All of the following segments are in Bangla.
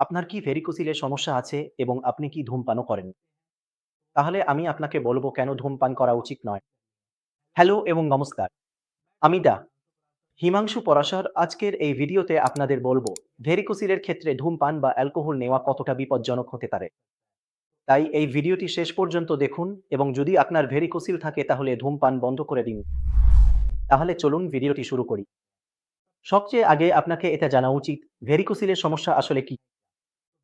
আপনার কি ভেরিকোসিলের সমস্যা আছে এবং আপনি কি ধূমপানও করেন? তাহলে আমি আপনাকে বলব কেন ধূমপান করা উচিত নয়। হ্যালো এবং নমস্কার। আমি দা হিমাংশু পরাশর আজকের এই ভিডিওতে আপনাদের বলব ভেরিকোসিলের ক্ষেত্রে ধূমপান বা অ্যালকোহল নেওয়া কতটা বিপজ্জনক হতে পারে। তাই এই ভিডিওটি শেষ পর্যন্ত দেখুন এবং যদি আপনার ভেরিকোসিল থাকে তাহলে ধূমপান বন্ধ করে দিন। তাহলে চলুন ভিডিওটি শুরু করি। সবচেয়ে আগে আপনাকে এটা জানা উচিত ভেরিকোসিলের সমস্যা আসলে কি?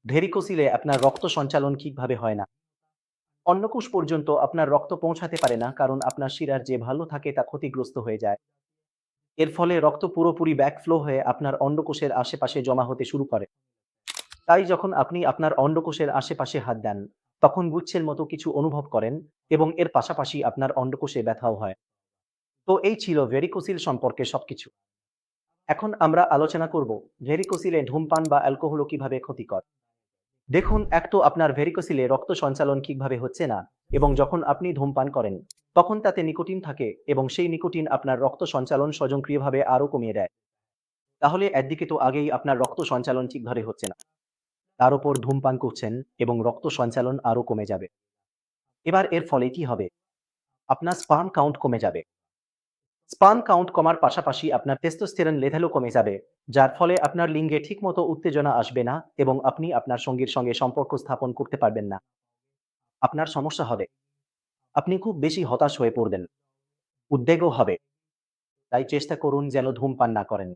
ভেরিকোসিলে আপনার রক্ত সঞ্চালন ঠিকভাবে হয় না। অন্নকোষ পর্যন্ত আপনার রক্ত পৌঁছাতে পারে না কারণ আপনার শিরার যে ভালো থাকে তা ক্ষতিগ্রস্ত হয়ে যায়। এর ফলে রক্ত পুরোপুরি ব্যাকফ্লো হয়ে আপনার অন্ডকোষের আশেপাশে জমা হতে শুরু করে। তাই যখন আপনি আপনার অন্ডকোষের আশেপাশে হাত দেন, তখন গুচ্ছের মতো কিছু অনুভব করেন এবং এর পাশাপাশি আপনার অন্ডকোষে ব্যথাও হয়। তো এই ছিল ভেরিকোসিল সম্পর্কে সবকিছু। এখন আমরা আলোচনা করব ভেরিকোসিলে ধূমপান বা অ্যালকোহল কীভাবে ক্ষতিকর। দেখুন, এক তো আপনার ভেরিকোসিলে রক্ত সঞ্চালন ঠিকভাবে হচ্ছে না এবং যখন আপনি ধূমপান করেন, তখন তাতে নিকোটিন থাকে এবং সেই নিকোটিন আপনার রক্ত সঞ্চালন স্বয়ংক্রিয়ভাবে আরও কমিয়ে দেয়। তাহলে একদিকে তো আগেই আপনার রক্ত সঞ্চালন ঠিকভাবে হচ্ছে না। তার উপর ধূমপান করছেন এবং রক্ত সঞ্চালন আরও কমে যাবে। এবার এর ফলে কি হবে? আপনার স্পার্ম কাউন্ট কমে যাবে। স্পার্ম কাউন্ট কমার পাশাপাশি আপনার টেস্টোস্টেরন লেভেলও কমে যাবে, যার ফলে আপনার লিঙ্গে ঠিকমতো উত্তেজনা আসবে না এবং আপনি আপনার সঙ্গীর সঙ্গে সম্পর্ক স্থাপন করতে পারবেন না। আপনার সমস্যা হবে। আপনি খুব বেশি হতাশ হয়ে পড়বেন। উদ্বেগও হবে। তাই চেষ্টা করুন যেন ধূমপান না করেন।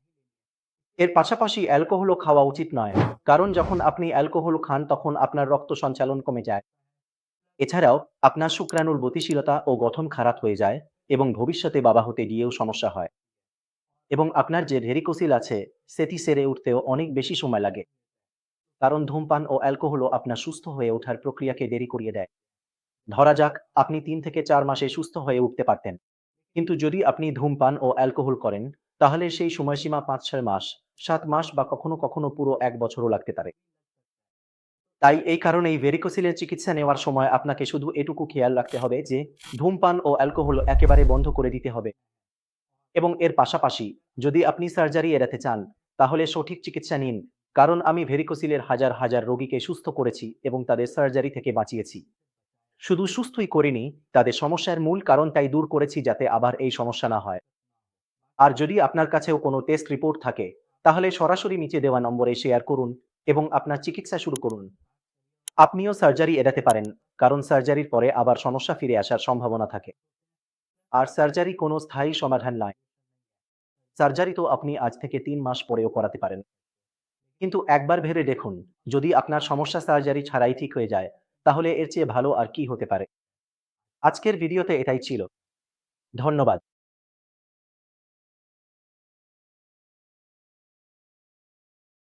এর পাশাপাশি অ্যালকোহলও খাওয়া উচিত নয়, কারণ যখন আপনি অ্যালকোহল খান তখন আপনার রক্ত সঞ্চালন কমে যায়। এছাড়াও আপনার শুক্রাণুর গতিশীলতা ও গঠন খারাপ হয়ে যায় এবং ভবিষ্যতে বাবা হতে গিয়েও সমস্যা হয়। এবং আপনার যে ভেরিকোসিল আছে, সেটি সেরে উঠতেও অনেক বেশি সময় লাগে। কারণ ধূমপান ও অ্যালকোহলও আপনার সুস্থ হয়ে ওঠার প্রক্রিয়াকে দেরি করিয়ে দেয়। ধরা যাক, আপনি তিন থেকে চার মাসে সুস্থ হয়ে উঠতে পারতেন। কিন্তু যদি আপনি ধূমপান ও অ্যালকোহল করেন, তাহলে সেই সময়সীমা পাঁচ ছয় মাস, সাত মাস বা কখনো কখনো পুরো এক বছরও লাগতে পারে। তাই এই কারণেই ভেরিকোসিলের চিকিৎসা নেওয়ার সময় আপনাকে শুধু এটুকু খেয়াল রাখতে হবে যে ধূমপান ও অ্যালকোহল একেবারে বন্ধ করে দিতে হবে। এবং এর পাশাপাশি যদি আপনি সার্জারি এড়াতে চান, তাহলে সঠিক চিকিৎসা নিন, কারণ আমি ভেরিকোসিলের হাজার হাজার রোগীকে সুস্থ করেছি এবং তাদের সার্জারি থেকে বাঁচিয়েছি। শুধু সুস্থই করিনি, তাদের সমস্যার মূল কারণ তাই দূর করেছি যাতে আবার এই সমস্যা না হয়। আর যদি আপনার কাছেও কোনো টেস্ট রিপোর্ট থাকে, তাহলে সরাসরি নিচে দেওয়া নম্বরে শেয়ার করুন এবং আপনার চিকিৎসা শুরু করুন। আপনিও সার্জারি এড়াতে পারেন, কারণ সার্জারির পরে আবার সমস্যা ফিরে আসার সম্ভাবনা থাকে। আর সার্জারি কোনো স্থায়ী সমাধান নয়। সার্জারি তো আপনি আজ থেকে তিন মাস পরেও করাতে পারেন। কিন্তু একবার ভেবে দেখুন, যদি আপনার সমস্যা সার্জারি ছাড়াই ঠিক হয়ে যায়, তাহলে এর চেয়ে ভালো আর কি হতে পারে। আজকের ভিডিওতে এটাই ছিল। ধন্যবাদ।